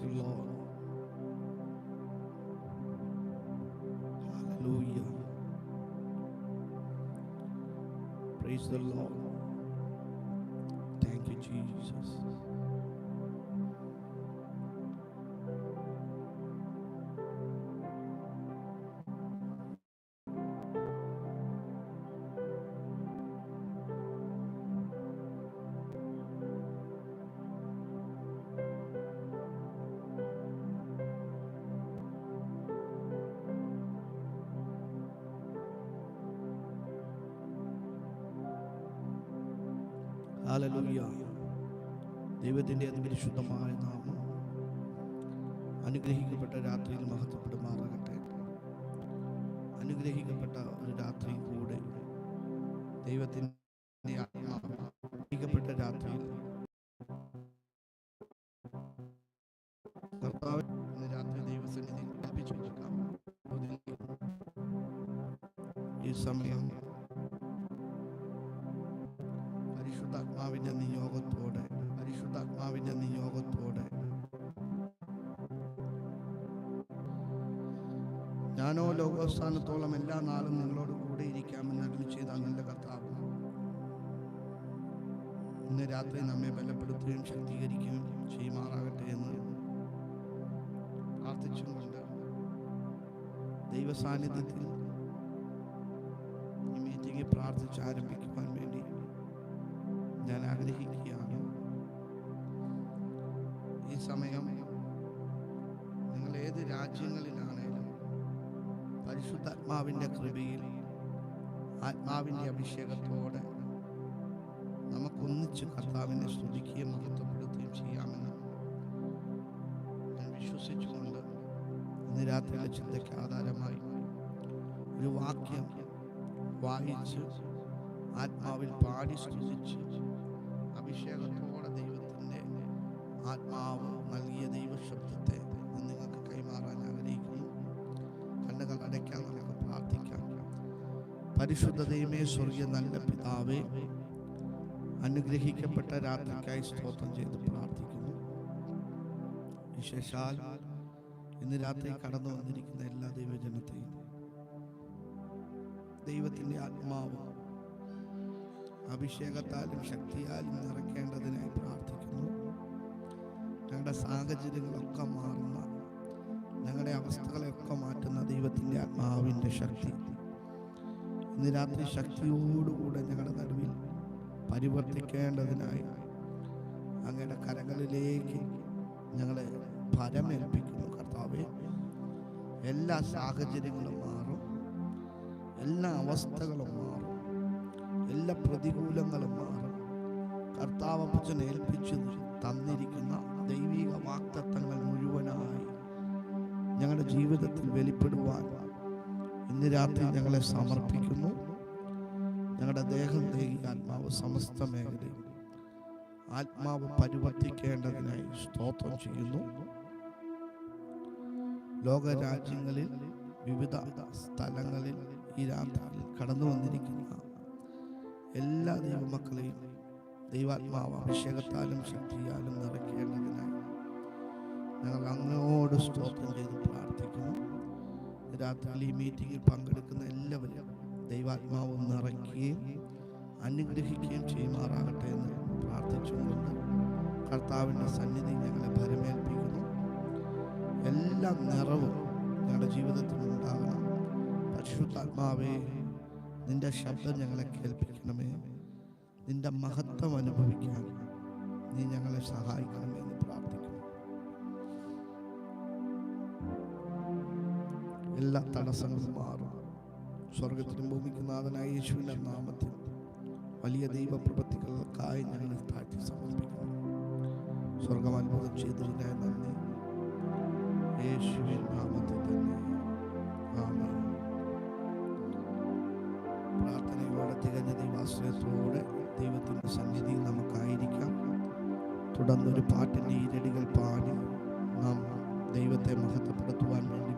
The Lord. Hallelujah. Praise the Lord. Thank you, Jesus. Hallelujah ദൈവത്തിന്റെ അതിപരിശുദ്ധമായ നാമം അനുഗ്രഹിക്കപ്പെട്ട രാത്രിയിൽ മഹത്വപ്പെടുമാറാകട്ടെ. അനുഗ്രഹിക്കപ്പെട്ട ഒരു രാത്രി കൂടെ ദൈവത്തിന്റെ അനുഗ്രഹിക്കപ്പെട്ട രാത്രിയിൽ കർത്താവ് രാത്രി ദൈവസന്നിധി കൽപ്പിച്ചു ഈ സമയം ഞാനോ ലോകസ്ഥാനത്തോളം എല്ലാ നാളും നിങ്ങളോട് കൂടെ ഇരിക്കാമെന്ന് അരുളി ചെയ്ത നല്ല കർത്താവ്. ഇന്ന് രാത്രി നമ്മെ ബലപ്പെടുത്തുകയും ശക്തീകരിക്കുകയും ചെയ്യുമാറാകട്ടെ എന്ന് പ്രാർത്ഥിച്ചുകൊണ്ട് ദൈവസാന്നിധ്യത്തിൽ ഈ മീറ്റിംഗ് പ്രാർത്ഥിച്ച് ആരംഭിക്കുവാൻ വേണ്ടി ഞാൻ ആഗ്രഹിക്കുകയാണ്. ഈ സമയം പരിശുദ്ധാത്മാവിന്റെ കൃപയിൽ ആത്മാവിന്റെ അഭിഷേകത്തോടെ നമുക്കൊന്നിച്ച് കർത്താവിനെ സ്തുതിക്കുകയും മഹത്വപ്പെടുത്തുകയും ചെയ്യാമെന്ന് ഞാൻ വിശ്വസിച്ചുകൊണ്ട് ഇന്ന് രാത്രിയിലെ ചിന്തയ്ക്ക് ആധാരമായി ഒരു വാക്യം വായിച്ച് ആത്മാവിൽ പാടി സ്തുതിച്ച് അഭിഷേകത്തോടെ ദൈവത്തിന്റെ ആത്മാവ് പരിശുദ്ധ ദൈവമേ സ്വർഗീയ നല്ല പിതാവേ അനുഗ്രഹിക്കപ്പെട്ട രാത്രിക്കായി സ്തോത്രം ചെയ്ത് പ്രാർത്ഥിക്കുന്നു. വിശേഷാൽ ഇന്ന് രാത്രി കടന്നു വന്നിരിക്കുന്ന എല്ലാ ദൈവജനത്തെയും ദൈവത്തിന്റെ ആത്മാവ് അഭിഷേകത്താലും ശക്തിയാലും നിറയ്ക്കേണ്ടതിനായി പ്രാർത്ഥിക്കുന്നു. ഞങ്ങളുടെ സാഹചര്യങ്ങളൊക്കെ മാറുന്ന ഞങ്ങളുടെ അവസ്ഥകളെയൊക്കെ മാറ്റുന്ന ദൈവത്തിന്റെ ആത്മാവിന്റെ ശക്തി ഇന്ന് രാത്രി ശക്തിയോടുകൂടെ ഞങ്ങളുടെ നടുവിൽ പരിവർത്തിക്കേണ്ടതിനായി അങ്ങയുടെ കരങ്ങളിലേക്ക് ഞങ്ങളെ ഫലമേൽപ്പിക്കുന്നു കർത്താവെ എല്ലാ സാഹചര്യങ്ങളും മാറും. എല്ലാ അവസ്ഥകളും മാറും. എല്ലാ പ്രതികൂലങ്ങളും മാറും. കർത്താവ് ഏൽപ്പിച്ചു തന്നിരിക്കുന്ന ദൈവിക വാക്തത്വങ്ങൾ മുഴുവനായി ഞങ്ങളുടെ ജീവിതത്തിൽ വെളിപ്പെടുവാൻ ഇന്ന് രാത്രി ഞങ്ങളെ സമർപ്പിക്കുന്നു. ഞങ്ങളുടെ ദേഹം ദേഹി ആത്മാവ് സമസ്ത മേഖലയും ആത്മാവ് പരിവർത്തിക്കേണ്ടതിനായി സ്തോത്രം ചെയ്യുന്നു. ലോകരാജ്യങ്ങളിൽ വിവിധ സ്ഥലങ്ങളിൽ ഈ രാത്രിയിൽ കടന്നു വന്നിരിക്കുന്ന എല്ലാ ദൈവമക്കളെയും ദൈവാത്മാവ് അഭിഷേകത്താലും ശക്തിയാലും നിറയ്ക്കേണ്ടതിനായി ഞങ്ങൾ അങ്ങോട് സ്തോത്രം ചെയ്ത് പ്രാർത്ഥിക്കുന്നു. രാത്രിയിൽ ഈ പങ്കെടുക്കുന്ന എല്ലാവരും ദൈവാത്മാവ് നിറയ്ക്കുകയും അനുഗ്രഹിക്കുകയും ചെയ്യുമാറാകട്ടെ എന്ന് പ്രാർത്ഥിച്ചുകൊണ്ട് കർത്താവിന്റെ സന്നിധി ഞങ്ങളെ ഭരമേൽപ്പിക്കുന്നു. എല്ലാ നിറവും ഞങ്ങളുടെ ജീവിതത്തിൽ ഉണ്ടാകണം. പരിശുദ്ധാത്മാവേ നിന്റെ ശബ്ദം ഞങ്ങളെ കേൾപ്പിക്കണമേ. നിന്റെ മഹത്വം അനുഭവിക്കാൻ നീ ഞങ്ങളെ സഹായിക്കണമേ എന്ന് എല്ലാ തടസ്സങ്ങളും മാറും. സ്വർഗത്തിനും ഭൂമിക്കും നാഥനായ യേശുവിന്റെ നാമത്തിൽ വലിയ ദൈവപ്രവൃത്തികൾക്കായി ഞങ്ങൾ താഴ്ത്തി സമർപ്പിക്കുന്നു. സ്വർഗം അത്ഭുതം ചെയ്തതിനായി നന്ദി യേശുവിൻ നാമത്തിൽ തന്നെ പ്രാർത്ഥനയോടെ തികഞ്ഞ ദൈവാശ്രയത്തോടെ ദൈവത്തിന്റെ സന്നിധിയിൽ നമുക്കായിരിക്കാം. തുടർന്നൊരു പാട്ടിന്റെ ഈരടികൾ പാടി നാം ദൈവത്തെ മഹത്വപ്പെടുത്തുവാൻ വേണ്ടി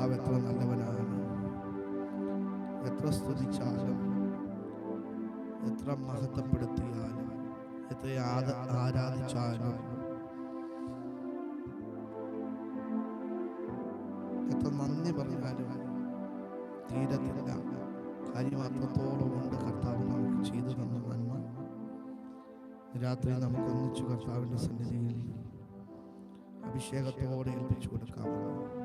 കർത്താവ് എത്ര നല്ലവനാണ്. എത്ര സ്തുതിച്ചാലും എത്ര മഹത്വപ്പെടുത്തിയാലും എത്ര ആരാധിച്ചാലും എത്ര നന്ദി പറഞ്ഞാലും തീരത്തില്ല. കാര്യം അത്രത്തോളം ഉണ്ട് കർത്താവ് നമുക്ക് ചെയ്തു തന്ന നന്മ. രാത്രി നമുക്ക് ഒന്നിച്ചു കർത്താവിന്റെ സന്നിധിയിൽ അഭിഷേകത്തോടെ ഏൽപ്പിച്ചു കൊടുക്കാമല്ലോ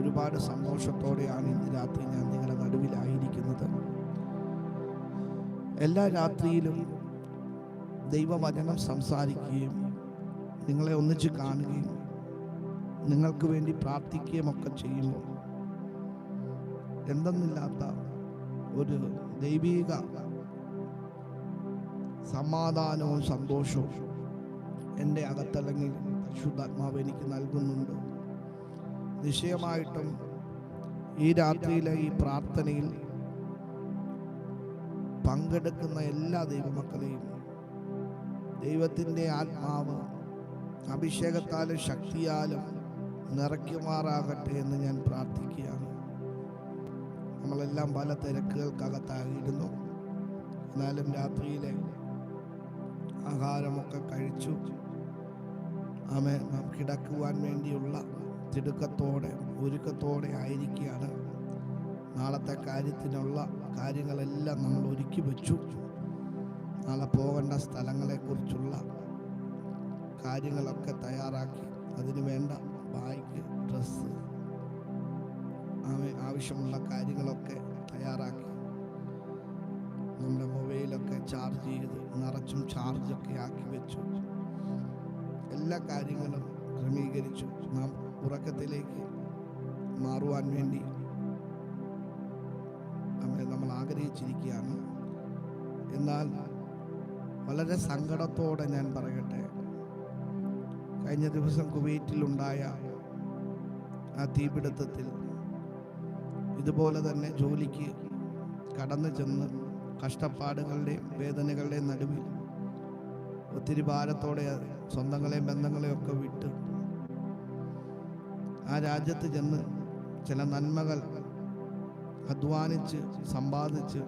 ഒരുപാട് സന്തോഷത്തോടെയാണ് ഇന്ന് രാത്രി ഞാൻ നിങ്ങളുടെ നടുവിലായിരിക്കുന്നത്. എല്ലാ രാത്രിയിലും ദൈവവചനം സംസാരിക്കുകയും നിങ്ങളെ ഒന്നിച്ച് കാണുകയും നിങ്ങൾക്ക് വേണ്ടി പ്രാർത്ഥിക്കുകയും ഒക്കെ ചെയ്യുമ്പോൾ എന്തെന്നില്ലാത്ത ഒരു ദൈവീക സമാധാനവും സന്തോഷവും എന്റെ അകത്തല്ലെങ്കിൽ ശുദ്ധാത്മാവ് എനിക്ക് നൽകുന്നുണ്ട്. നിശ്ചയമായിട്ടും ഈ രാത്രിയിലെ ഈ പ്രാർത്ഥനയിൽ പങ്കെടുക്കുന്ന എല്ലാ ദൈവമക്കളെയും ദൈവത്തിന്റെ ആത്മാവ് അഭിഷേകത്താലും ശക്തിയാലും നിറയ്ക്കുമാറാകട്ടെ എന്ന് ഞാൻ പ്രാർത്ഥിക്കുകയാണ്. നമ്മളെല്ലാം പല തിരക്കുകൾക്കകത്തായിരുന്നു. എന്നാലും രാത്രിയിലെ ആഹാരമൊക്കെ കഴിച്ചു. ആമേ നാം കിടക്കുവാൻ വേണ്ടിയുള്ള തിടുക്കത്തോടെ ഒരുക്കത്തോടെ ആയിരിക്കുകയാണ്. നാളത്തെ കാര്യത്തിനുള്ള കാര്യങ്ങളെല്ലാം നമ്മൾ ഒരുക്കി വെച്ചു. നാളെ പോകേണ്ട സ്ഥലങ്ങളെക്കുറിച്ചുള്ള കാര്യങ്ങളൊക്കെ തയ്യാറാക്കി. അതിന് വേണ്ട ബാഗ് ഡ്രസ്സ് ആവ- ആവശ്യമുള്ള കാര്യങ്ങളൊക്കെ തയ്യാറാക്കി. നമ്മുടെ മൊബൈലൊക്കെ ചാർജ് ചെയ്ത് നിറച്ചും ചാർജൊക്കെ ആക്കി വെച്ചു. എല്ലാ കാര്യങ്ങളും ക്രമീകരിച്ചു. നാം ഉറക്കത്തിലേക്ക് മാറുവാൻ വേണ്ടി നമ്മെ നമ്മൾ ആഗ്രഹിച്ചിരിക്കുകയാണ്. എന്നാൽ വളരെ സങ്കടത്തോടെ ഞാൻ പറയട്ടെ. കഴിഞ്ഞ ദിവസം കുവൈറ്റിലുണ്ടായ ആ തീപിടുത്തത്തിൽ ഇതുപോലെ തന്നെ ജോലിക്ക് കടന്നു ചെന്ന് കഷ്ടപ്പാടുകളുടെയും വേദനകളുടെയും നടുവിൽ ഒത്തിരി ഭാരത്തോടെ സ്വന്തങ്ങളെയും ബന്ധങ്ങളെയും ഒക്കെ വിട്ട് ആ രാജ്യത്ത് ചെന്ന് ചില നന്മകൾ അധ്വാനിച്ച് സമ്പാദിച്ച്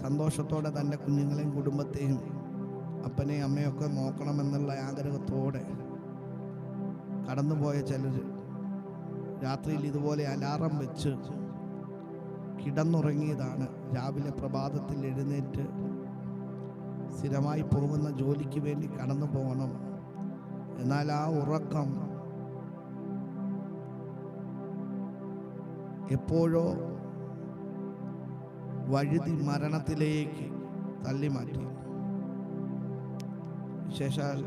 സന്തോഷത്തോടെ തന്റെ കുഞ്ഞുങ്ങളെയും കുടുംബത്തെയും അപ്പനെയും അമ്മയൊക്കെ നോക്കണമെന്നുള്ള ആഗ്രഹത്തോടെ കടന്നുപോയ ചിലർ രാത്രിയിൽ ഇതുപോലെ അലാറം വെച്ച് കിടന്നുറങ്ങിയതാണ്. രാവിലെ പ്രഭാതത്തിൽ എഴുന്നേറ്റ് സ്ഥിരമായി പോകുന്ന ജോലിക്ക് വേണ്ടി കടന്നു പോകണം. എന്നാൽ ആ ഉറക്കം എപ്പോഴോ വഴുതി മരണത്തിലേക്ക് തള്ളി മാറ്റി വിശേഷാൽ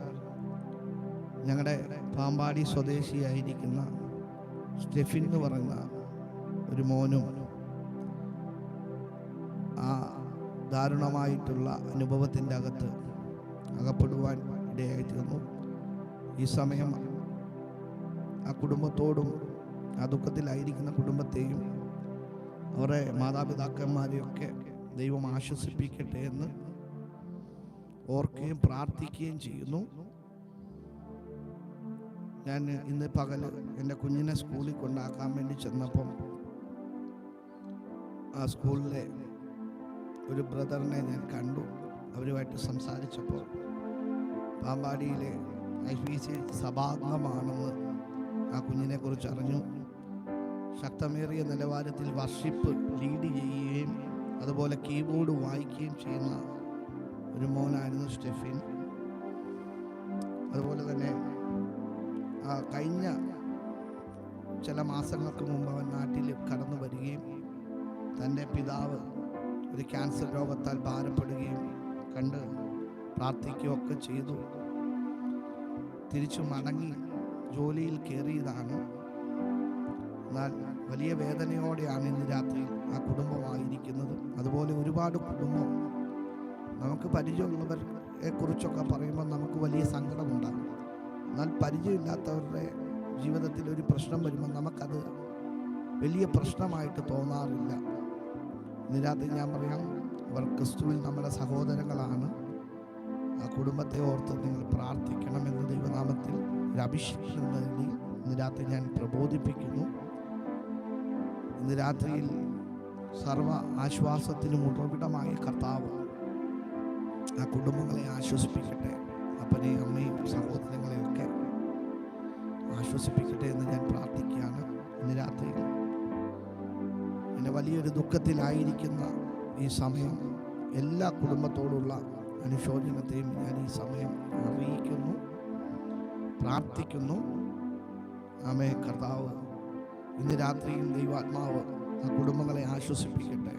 ഞങ്ങളുടെ പാമ്പാടി സ്വദേശിയായിരിക്കുന്ന സ്റ്റെഫിൻ എന്ന് പറയുന്ന ഒരു മോനും ആ ദാരുണമായിട്ടുള്ള അനുഭവത്തിന്റെ അകത്ത് അകപ്പെടുവാൻ ഇടയായി ഈ സമയം ആ കുടുംബത്തോടും ആ ദുഃഖത്തിലായിരിക്കുന്ന കുടുംബത്തെയും അവരുടെ മാതാപിതാക്കന്മാരെയൊക്കെ ദൈവം ആശ്വസിപ്പിക്കട്ടെ എന്ന് ഓർക്കുകയും പ്രാർത്ഥിക്കുകയും ചെയ്യുന്നു. ഞാൻ ഇന്ന് പകൽ എന്റെ കുഞ്ഞിനെ സ്കൂളിൽ കൊണ്ടാക്കാൻ വേണ്ടി ചെന്നപ്പം ആ സ്കൂളിലെ ഒരു ബ്രദറിനെ ഞാൻ കണ്ടു. അവരുമായിട്ട് സംസാരിച്ചപ്പോൾ പാമ്പാടിയിലെ ഐ പി സി സഭാംഗമാണെന്ന് ആ കുഞ്ഞിനെ കുറിച്ച് അറിഞ്ഞു ശക്തമേറിയ നിലവാരത്തിൽ വർഷിപ്പ് ലീഡ് ചെയ്യുകയും അതുപോലെ കീബോർഡ് വായിക്കുകയും ചെയ്യുന്ന ഒരു മോനായിരുന്നു സ്റ്റെഫിൻ. അതുപോലെ തന്നെ കഴിഞ്ഞ ചില മാസങ്ങൾക്ക് മുമ്പ് അവൻ നാട്ടിൽ കടന്നു വരികയും തന്റെ പിതാവ് ഒരു ക്യാൻസർ രോഗത്താൽ ഭാരപ്പെടുകയും കണ്ട് പ്രാർത്ഥിക്കുകയൊക്കെ ചെയ്തു. തിരിച്ചു മടങ്ങി ജോലിയിൽ കയറിയതാണ്. എന്നാൽ വലിയ വേദനയോടെയാണ് ഇന്ന് രാത്രി ആ കുടുംബമായിരിക്കുന്നത്. അതുപോലെ ഒരുപാട് കുടുംബം നമുക്ക് പരിചയമുള്ളവരെ കുറിച്ചൊക്കെ പറയുമ്പോൾ നമുക്ക് വലിയ സങ്കടമുണ്ടാകും. എന്നാൽ പരിചയമില്ലാത്തവരുടെ ജീവിതത്തിൽ ഒരു പ്രശ്നം വരുമ്പോൾ നമുക്കത് വലിയ പ്രശ്നമായിട്ട് തോന്നാറില്ല. ഇന്ന് രാത്രി ഞാൻ പറയാം അവർ ക്രിസ്തുവിൽ നമ്മുടെ സഹോദരങ്ങളാണ്. ആ കുടുംബത്തെ ഓർത്ത് നിങ്ങൾ പ്രാർത്ഥിക്കണം പ്രാർത്ഥിക്കണമെന്ന് ദൈവനാമത്തിൽ ഒരു അഭിഷേകം നൽകി ഇന്ന് രാത്രി ഞാൻ പ്രബോധിപ്പിക്കുന്നു. ഇന്ന് രാത്രിയിൽ സർവ ആശ്വാസത്തിനും ഉറവിടമായ കർത്താവ് ആ കുടുംബങ്ങളെ ആശ്വസിപ്പിക്കട്ടെ അപ്പനെയും അമ്മയും സഹോദരങ്ങളെയൊക്കെ ആശ്വസിപ്പിക്കട്ടെ എന്ന് ഞാൻ പ്രാർത്ഥിക്കുകയാണ്. ഇന്ന് രാത്രിയിൽ എന്റെ വലിയൊരു ദുഃഖത്തിലായിരിക്കുന്ന ഈ സമയം എല്ലാ കുടുംബത്തോടുള്ള അനുശോചനത്തെയും ഞാൻ ഈ സമയം അറിയിക്കുന്നു പ്രാർത്ഥിക്കുന്നു. ആമേ കർത്താവ് ഇന്ന് രാത്രിയിൽ ദൈവാത്മാവ് ആ കുടുംബങ്ങളെ ആശ്വസിപ്പിക്കട്ടെ.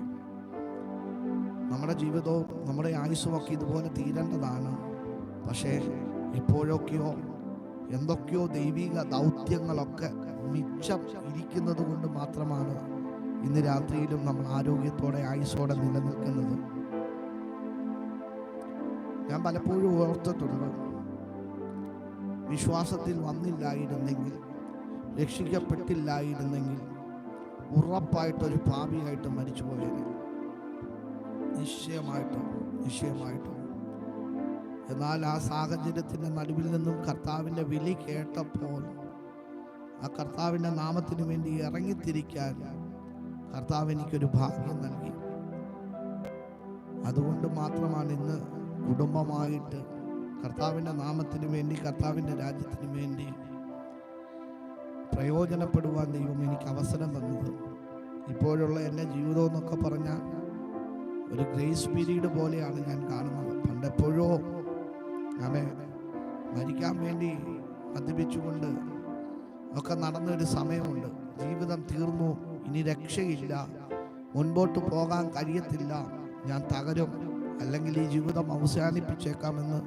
നമ്മുടെ ജീവിതവും നമ്മുടെ ആയുസ്സുമൊക്കെ ഇതുപോലെ തീരേണ്ടതാണ്. പക്ഷേ ഇപ്പോഴൊക്കെയോ എന്തൊക്കെയോ ദൈവിക ദൗത്യങ്ങളൊക്കെ മിച്ചം ഇരിക്കുന്നത് കൊണ്ട് മാത്രമാണ് ഇന്ന് രാത്രിയിലും നമ്മൾ ആരോഗ്യത്തോടെ ആയുസ്സോടെ നിലനിൽക്കുന്നത്. ഞാൻ പലപ്പോഴും ഓർത്തിട്ടുണ്ട് വിശ്വാസത്തിൽ വന്നില്ലായിരുന്നെങ്കിൽ രക്ഷിക്കപ്പെട്ടില്ലായിരുന്നെങ്കിൽ ഉറപ്പായിട്ടൊരു പാപിയായിട്ട് മരിച്ചു പോയേനെ നിശ്ചയമായിട്ടും നിശ്ചയമായിട്ടും. എന്നാൽ ആ സാഹചര്യത്തിന്റെ നടുവിൽ നിന്നും കർത്താവിന്റെ വിളി കേട്ടപ്പോൾ ആ കർത്താവിന്റെ നാമത്തിന് വേണ്ടി ഇറങ്ങിത്തിരിക്കാൻ കർത്താവ് എനിക്കൊരു ഭാഗ്യം നൽകി. അതുകൊണ്ട് മാത്രമാണ് ഇന്ന് കുടുംബമായിട്ട് കർത്താവിന്റെ നാമത്തിന് വേണ്ടി കർത്താവിന്റെ രാജ്യത്തിന് വേണ്ടി പ്രയോജനപ്പെടുവാൻ ദൈവം എനിക്ക് അവസരം തന്നത്. ഇപ്പോഴുള്ള എന്റെ ജീവിതം എന്നൊക്കെ പറഞ്ഞാൽ ഒരു ഗ്രേസ് പീരീഡ് പോലെയാണ് ഞാൻ കാണുന്നത്. പണ്ടെപ്പോഴോ ആമേ മരിക്കാൻ വേണ്ടി മദ്യപിച്ചുകൊണ്ട് ഒക്കെ നടന്നൊരു സമയമുണ്ട്. ജീവിതം തീർന്നു ഇനി രക്ഷയില്ല മുൻപോട്ട് പോകാൻ കഴിയത്തില്ല ഞാൻ തകരും അല്ലെങ്കിൽ ഈ ജീവിതം അവസാനിപ്പിച്ചേക്കാമെന്ന്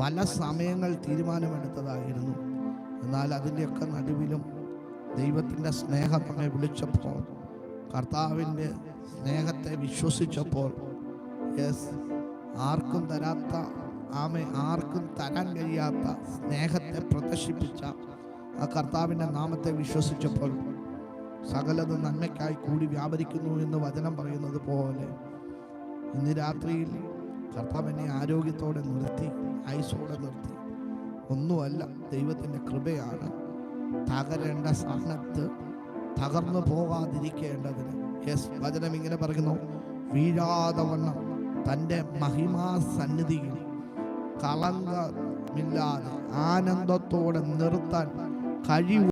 പല സമയങ്ങൾ തീരുമാനമെടുത്തതായിരുന്നു. എന്നാൽ അതിന്റെയൊക്കെ നടുവിലും ദൈവത്തിന്റെ സ്നേഹം നമ്മെ വിളിച്ചപ്പോൾ കർത്താവിന്റെ സ്നേഹത്തെ വിശ്വസിച്ചപ്പോൾ യെസ് ആർക്കും തരാത്ത ആമെ ആർക്കും തരാൻ കഴിയാത്ത സ്നേഹത്തെ പ്രദർശിപ്പിച്ച ആ കർത്താവിന്റെ നാമത്തെ വിശ്വസിച്ചപ്പോൾ സകലത് നന്മയ്ക്കായി കൂടി വ്യാപരിക്കുന്നു എന്ന് വചനം പറയുന്നത് പോലെ ഇന്ന് രാത്രിയിൽ കർത്താവ് എന്നെ ആരോഗ്യത്തോടെ നിർത്തി ഐസോടെ നിർത്തി. ഒന്നുമല്ല ദൈവത്തിന്റെ കൃപയാണ്. തകരേണ്ട സ്ഥാനത്ത് തകർന്നു പോകാതിരിക്കേണ്ടതിന്. യെസ് വചനം ഇങ്ങനെ പറയുന്നു വീഴാതെ വണ്ണം തന്റെ മഹിമാ സന്നിധിയിൽ കളങ്കമില്ലാതെ ആനന്ദത്തോടെ നിർത്താൻ കഴിവ്